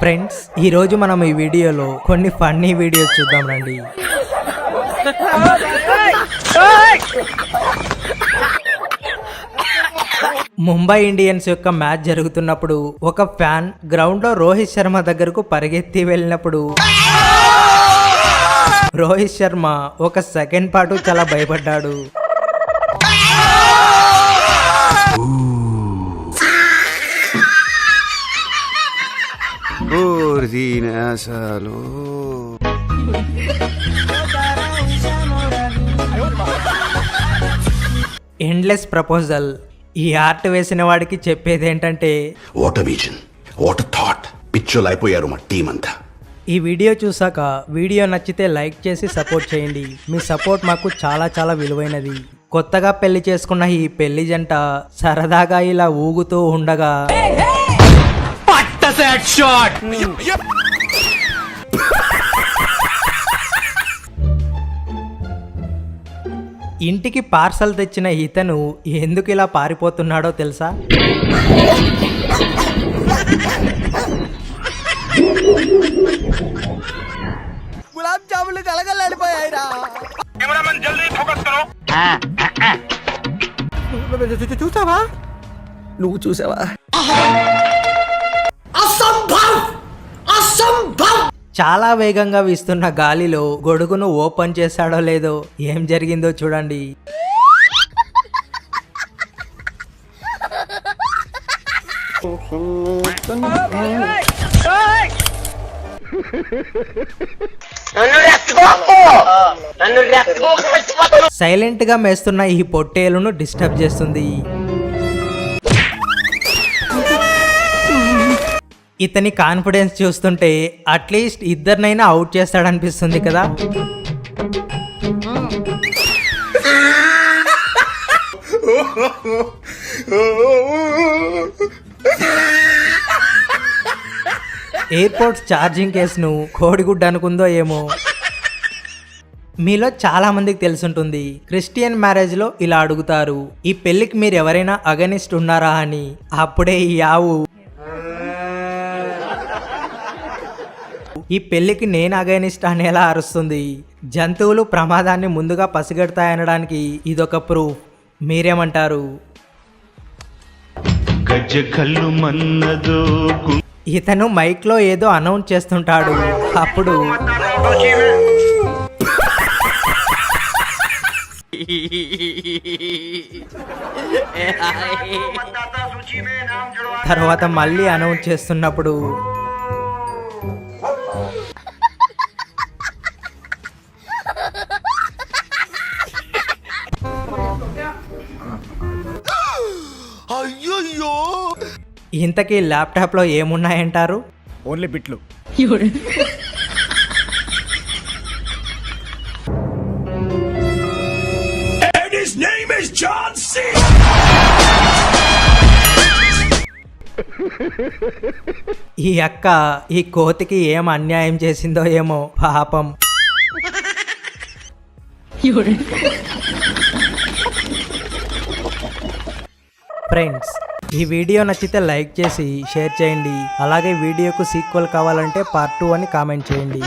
Friends ఈ రోజు మనం ఈ వీడియోలో కొన్ని ఫన్నీ వీడియోస్ చూద్దాం రండి ముంబై ఇండియన్స్ యొక్క మ్యాచ్ జరుగుతున్నప్పుడు ఒక ఫ్యాన్ గ్రౌండ్లో రోహిత్ శర్మ దగ్గరకు పరిగెత్తి వెళ్ళినప్పుడు రోహిత్ శర్మ ఒక సెకండ్ పాటు చాలా భయపడ్డాడు. ఎండ్లెస్ ప్రపోజల్ ఈ ఆర్ట్ వేసిన వాడికి చెప్పేది ఏంటంటే వాట్ విజన్ వాట్ థాట్ పిచ్చోలు అయిపోయారు మా టీం అంతా. ఈ వీడియో చూసాక వీడియో నచ్చితే లైక్ చేసి సపోర్ట్ చేయండి. మీ సపోర్ట్ మాకు చాలా చాలా విలువైనది. కొత్తగా పెళ్ళి చేసుకున్న ఈ పెళ్ళి జంట సరదాగా ఇలా ఊగుతూ ఉండగా ఇంటికి పార్సల్ తెచ్చిన ఇతను ఎందుకు ఇలా పారిపోతున్నాడో తెలుసా? చూసావా? నువ్వు చూసావా? చాలా వేగంగా వీస్తున్న గాలిలో గొడుగును ఓపెన్ చేశాడో లేదో ఏం జరిగిందో చూడండి. సైలెంట్గా మేస్తున్న ఈ పొట్టేలును డిస్టర్బ్ చేస్తుంది. ఇతని కాన్ఫిడెన్స్ చూస్తుంటే అట్లీస్ట్ ఇద్దరినైనా అవుట్ చేస్తాడనిపిస్తుంది కదా. ఎయిర్పోర్ట్స్ ఛార్జింగ్ కేసును కోడిగుడ్డ అనుకుందో ఏమో. మీలో చాలా మందికి తెలుసుంటుంది క్రిస్టియన్ మ్యారేజ్లో ఇలా అడుగుతారు ఈ పెళ్ళికి మీరు ఎవరైనా అగనిస్ట్ ఉన్నారా అని. అప్పుడే ఈ ఆవు. ఈ పెళ్ళికి నేను అగనిస్ట్ అనేలా అరుస్తుంది. జంతువులు ప్రమాదాన్ని ముందుగా పసిగడతాయనడానికి ఇదొక ప్రూఫ్. మీరేమంటారు? గజ కళ్ళు మన్నదో ఇతను మైక్లో ఏదో అనౌన్స్ చేస్తుంటాడు. అప్పుడు తర్వాత మళ్ళీ అనౌన్స్ చేస్తున్నప్పుడు అయ్యో ఇంతకీ ల్యాప్టాప్లో ఏమున్నాయంటారు? ఓన్లీ బిట్లు. ఈ అక్క ఈ కోతికి ఏం అన్యాయం చేసిందో ఏమో పాపం. ఫ్రెండ్స్ ఈ వీడియో నచ్చితే లైక్ చేసి షేర్ చేయండి. అలాగే వీడియోకు సీక్వెల్ కావాలంటే పార్ట్ టూ అని కామెంట్ చేయండి.